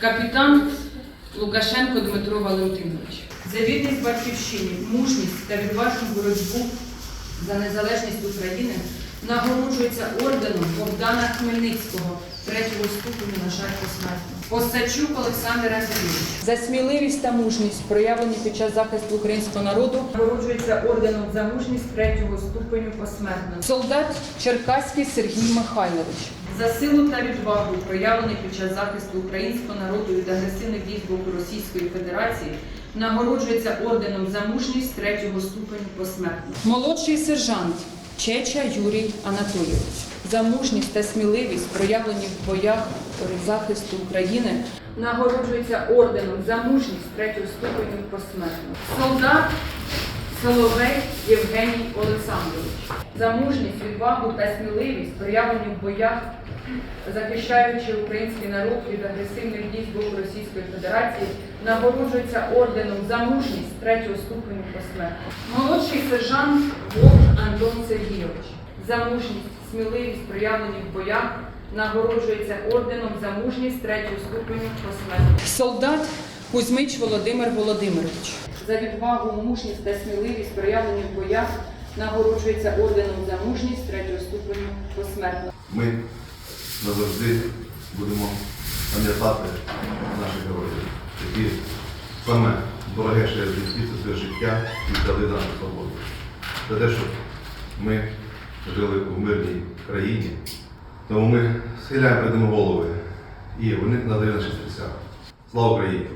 Капітан Лукашенко Дмитро Валентинович. За вірність батьківщині, мужність та відважну боротьбу за незалежність України нагороджується орденом Богдана Хмельницького, третього ступеню, на жаль, посмертно. Посачук Олександр Андрійович. За сміливість та мужність, проявлені під час захисту українського народу, нагороджується орденом за мужність третього ступеню посмертно. Солдат Черкаський Сергій Михайлович. За силу та відвагу, проявлені під час захисту українського народу від агресивних дій з боку Російської Федерації, нагороджується орденом за мужність третього ступеню посмертно. Молодший сержант Чеча Юрій Анатолійович. За мужність та сміливість, проявлені в боях захисту України, нагороджується орденом за мужність третього ступеню посмертно. Солдат Соловей Євгеній Олександрович. За мужність, відвагу та сміливість, проявлені в боях, захищаючи український народ від агресивних дій з боку Російської Федерації, нагороджується орденом за мужність третього ступеню посмертно. Молодший сержант Вовк Антон Сергійович. За мужність, сміливість, проявлені в боях, нагороджується орденом за мужність третього ступеню посмертно. Солдат Кузьмич Володимир Володимирович. За відвагу, мужність та сміливість, проявлені в боях, нагороджується орденом за мужність третього ступеню посмертно. Ми назавжди будемо пам'ятати наших героїв, які саме дороге ще від своє життя віддали нашу свободу. За те, щоб ми жили в мирній країні. Тому ми схиляємо перед ними голови і вони надають наші серця. Слава Україні!